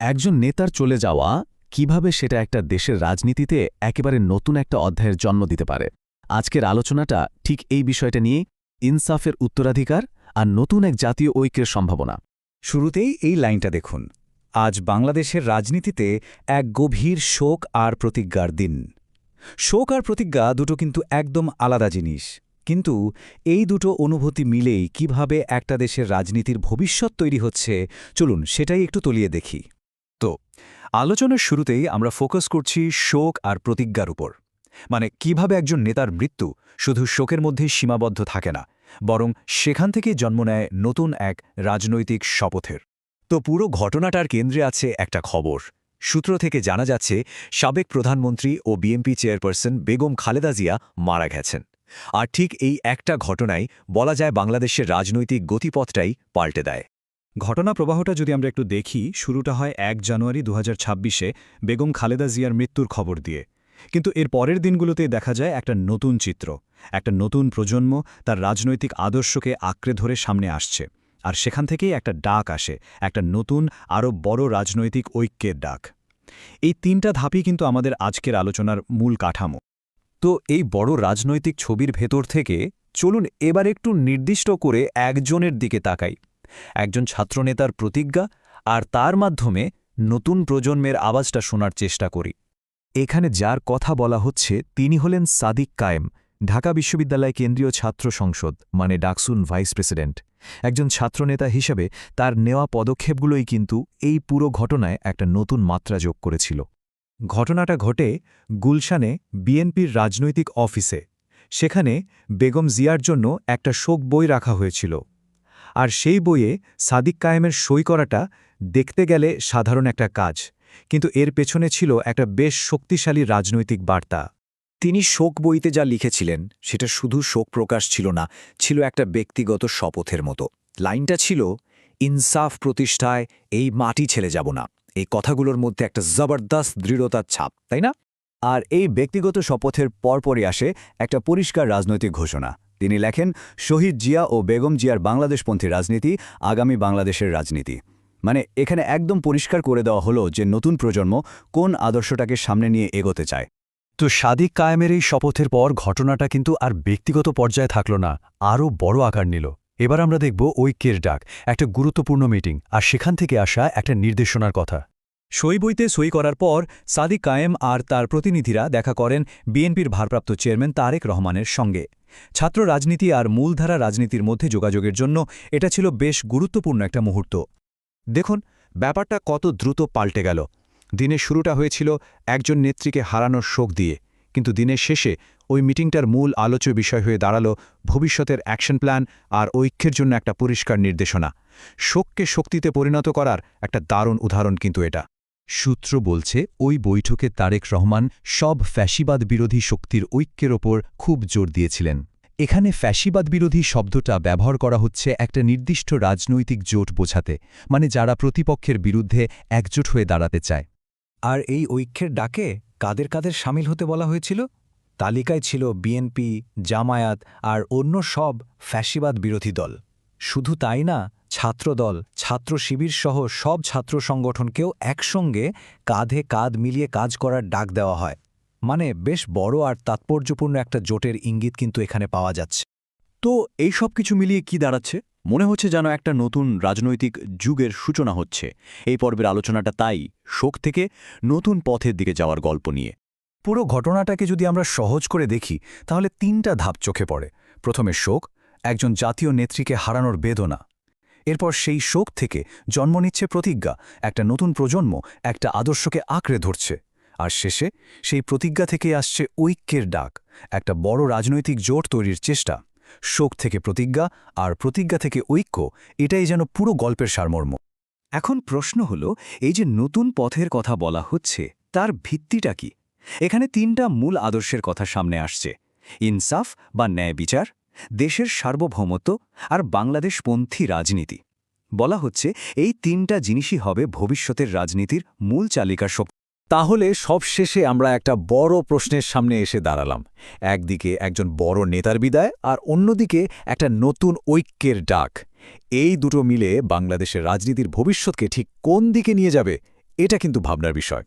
একজন নেতার চলে যাওয়া কীভাবে সেটা একটা দেশের রাজনীতিতে একেবারে নতুন একটা অধ্যায়ের জন্ম দিতে পারে। আজকের আলোচনাটা ঠিক এই বিষয়টা নিয়ে ইনসাফের উত্তরাধিকার আর নতুন এক জাতীয় ঐক্যের সম্ভাবনা। শুরুতেই এই লাইনটা দেখুন। আজ বাংলাদেশের রাজনীতিতে এক গভীর শোক আর প্রতিজ্ঞার দিন। শোক আর প্রতিজ্ঞা দুটো কিন্তু একদম আলাদা জিনিস। কিন্তু এই দুটো অনুভূতি মিলেই কীভাবে একটা দেশের রাজনীতির ভবিষ্যৎ তৈরি হচ্ছে, চলুন সেটাই একটু তলিয়ে দেখি। তো আলোচনার শুরুতেই আমরা ফোকাস করছি শোক আর প্রতিজ্ঞার উপর। মানে কীভাবে একজন নেতার মৃত্যু শুধু শোকের মধ্যে সীমাবদ্ধ থাকে না, বরং সেখান থেকে জন্ম নেয় নতুন এক রাজনৈতিক শপথের। তো পুরো ঘটনাটার কেন্দ্রে আছে একটা খবর। সূত্র থেকে জানা যাচ্ছে, সাবেক প্রধানমন্ত্রী ও বিএমপি চেয়ারপারসন বেগম খালেদা জিয়া মারা গেছেন। আর ঠিক এই একটা ঘটনাই বলা যায় বাংলাদেশের রাজনৈতিক গতিপথটাই পাল্টে দেয়। ঘটনা প্রবাহটা যদি আমরা একটু দেখি, শুরুটা হয় এক জানুয়ারি দু ছাব্বিশে বেগম খালেদা জিয়ার মৃত্যুর খবর দিয়ে। কিন্তু এর পরের দিনগুলোতে দেখা যায় একটা নতুন চিত্র, একটা নতুন প্রজন্ম তার রাজনৈতিক আদর্শকে আঁকড়ে ধরে সামনে আসছে। আর সেখান থেকেই একটা ডাক আসে, একটা নতুন, আরও বড় রাজনৈতিক ঐক্যের ডাক। এই তিনটা ধাপই কিন্তু আমাদের আজকের আলোচনার মূল কাঠামো। তো এই বড় রাজনৈতিক ছবির ভেতর থেকে চলুন এবার একটু নির্দিষ্ট করে একজনের দিকে তাকাই। একজন ছাত্রনেতার প্রতিজ্ঞা আর তার মাধ্যমে নতুন প্রজন্মের আওয়াজটা শোনার চেষ্টা করি। এখানে যার কথা বলা হচ্ছে তিনি হলেন সাদিক কায়েম, ঢাকা বিশ্ববিদ্যালয় কেন্দ্রীয় ছাত্র সংসদ মানে ডাকসুন ভাইস প্রেসিডেন্ট। একজন ছাত্রনেতা হিসেবে তার নেওয়া পদক্ষেপগুলোই কিন্তু এই পুরো ঘটনায় একটা নতুন মাত্রা যোগ করেছিল। ঘটনাটা ঘটে গুলশানে বিএনপির রাজনৈতিক অফিসে। সেখানে বেগম জিয়ার জন্য একটা শোক বই রাখা হয়েছিল। আর সেই বইয়ে সাদিক কায়েমের সই করাটা দেখতে গেলে সাধারণ একটা কাজ, কিন্তু এর পেছনে ছিল একটা বেশ শক্তিশালী রাজনৈতিক বার্তা। তিনি শোক বইতে যা লিখেছিলেন, সেটা শুধু শোক প্রকাশ ছিল না, ছিল একটা ব্যক্তিগত শপথের মতো। লাইনটা ছিল, ইনসাফ প্রতিষ্ঠায় এই মাটি ছেড়ে যাব না, এই কথাগুলোর মধ্যে একটা জবরদস্ত দৃঢ়তার ছাপ তাই না? আর এই ব্যক্তিগত শপথের পরপরই আসে একটা পরিষ্কার রাজনৈতিক ঘোষণা তিনি লেখেন, শহীদ জিয়া ও বেগম জিয়ার বাংলাদেশপন্থী রাজনীতি আগামী বাংলাদেশের রাজনীতি। মানে এখানে একদম পরিষ্কার করে দেওয়া হলো যে নতুন প্রজন্ম কোন আদর্শটাকে সামনে নিয়ে এগোতে চায়। তো সাদিক কায়েমের এই শপথের পর ঘটনাটা কিন্তু আর ব্যক্তিগত পর্যায়ে থাকল না, আরও বড় আকার নিল। এবার আমরা দেখব ঐক্যের ডাক, একটা গুরুত্বপূর্ণ মিটিং, আর সেখান থেকে আসা একটা নির্দেশনার কথা। সই বইতে সই করার পর সাদিক কায়েম আর তার প্রতিনিধিরা দেখা করেন বিএনপির ভারপ্রাপ্ত চেয়ারম্যান তারেক রহমানের সঙ্গে। ছাত্র রাজনীতি আর মূলধারা রাজনীতির মধ্যে যোগাযোগের জন্য এটা ছিল বেশ গুরুত্বপূর্ণ একটা মুহূর্ত। দেখুন, ব্যাপারটা কত দ্রুত পাল্টে গেল। দিনের শুরুটা হয়েছিল একজন নেত্রীকে হারানোর শোক দিয়ে, কিন্তু দিনের শেষে ওই মিটিংটার মূল আলোচ্য বিষয় হয়ে দাঁড়াল ভবিষ্যতের অ্যাকশন প্ল্যান আর ঐক্যের জন্য একটা পরিষ্কার নির্দেশনা। শোককে শক্তিতে পরিণত করার একটা দারুণ উদাহরণ কিন্তু এটা। সূত্র বলছে, ওই বৈঠকে তারেক রহমান সব ফ্যাসিবাদ বিরোধী শক্তির ঐক্যের ওপর খুব জোর দিয়েছিলেন। এখানে ফ্যাসিবাদ বিরোধী শব্দটা ব্যবহার করা হচ্ছে একটা নির্দিষ্ট রাজনৈতিক জোট বোঝাতে মানে যারা প্রতিপক্ষের বিরুদ্ধে একজোট হয়ে দাঁড়াতে চায়। আর এই ঐক্যের ডাকে কাদের কাদের সামিল হতে বলা হয়েছিল? তালিকায় ছিল বিএনপি, জামায়াত আর অন্য সব ফ্যাসিবাদ বিরোধী দল। শুধু তাই না ছাত্রদল, ছাত্র শিবির সহ সব ছাত্র সংগঠনকেও একসঙ্গে কাঁধে কাঁধ মিলিয়ে কাজ করার ডাক দেওয়া হয়। মানে বেশ বড় আর তাৎপর্যপূর্ণ একটা জোটের ইঙ্গিত কিন্তু এখানে পাওয়া যাচ্ছে। তো এই সব কিছু মিলিয়ে কি দাঁড়াচ্ছে? মনে হচ্ছে যেন একটা নতুন রাজনৈতিক যুগের সূচনা হচ্ছে। এই পর্বের আলোচনাটা তাই শোক থেকে নতুন পথের দিকে যাওয়ার গল্প নিয়ে। পুরো ঘটনাটাকে যদি আমরা সহজ করে দেখি, তাহলে তিনটা ধাপ চোখে পড়ে। প্রথমে শোক, একজন জাতীয় নেত্রীকে হারানোর বেদনা। এরপর সেই শোক থেকে জন্ম নিচ্ছে প্রতিজ্ঞা, একটা নতুন প্রজন্ম, একটা আদর্শকে আঁকড়ে ধরছে। আর শেষে সেই প্রতিজ্ঞা থেকে আসছে ঐক্যের ডাক, একটা বড় রাজনৈতিক জোট তৈরির চেষ্টা। শোক থেকে প্রতিজ্ঞা আর প্রতিজ্ঞা থেকে ঐক্য, এটাই যেন পুরো গল্পের সারমর্ম। এখন প্রশ্ন হল, এই যে নতুন পথের কথা বলা হচ্ছে, তার ভিত্তিটা কি? এখানে তিনটা মূল আদর্শের কথা সামনে আসছে, ইনসাফ বা ন্যায় বিচার দেশের সার্বভৌমত্ব আর বাংলাদেশপন্থী রাজনীতি। বলা হচ্ছে, এই তিনটা জিনিসই হবে ভবিষ্যতের রাজনীতির মূল চালিকা শক্তি। তাহলে সবশেষে আমরা একটা বড় প্রশ্নের সামনে এসে দাঁড়ালাম। একদিকে একজন বড় নেতার বিদায় আর অন্যদিকে একটা নতুন ঐক্যের ডাক। এই দুটো মিলে বাংলাদেশের রাজনীতির ভবিষ্যৎকে ঠিক কোন দিকে নিয়ে যাবে, এটা কিন্তু ভাবনার বিষয়।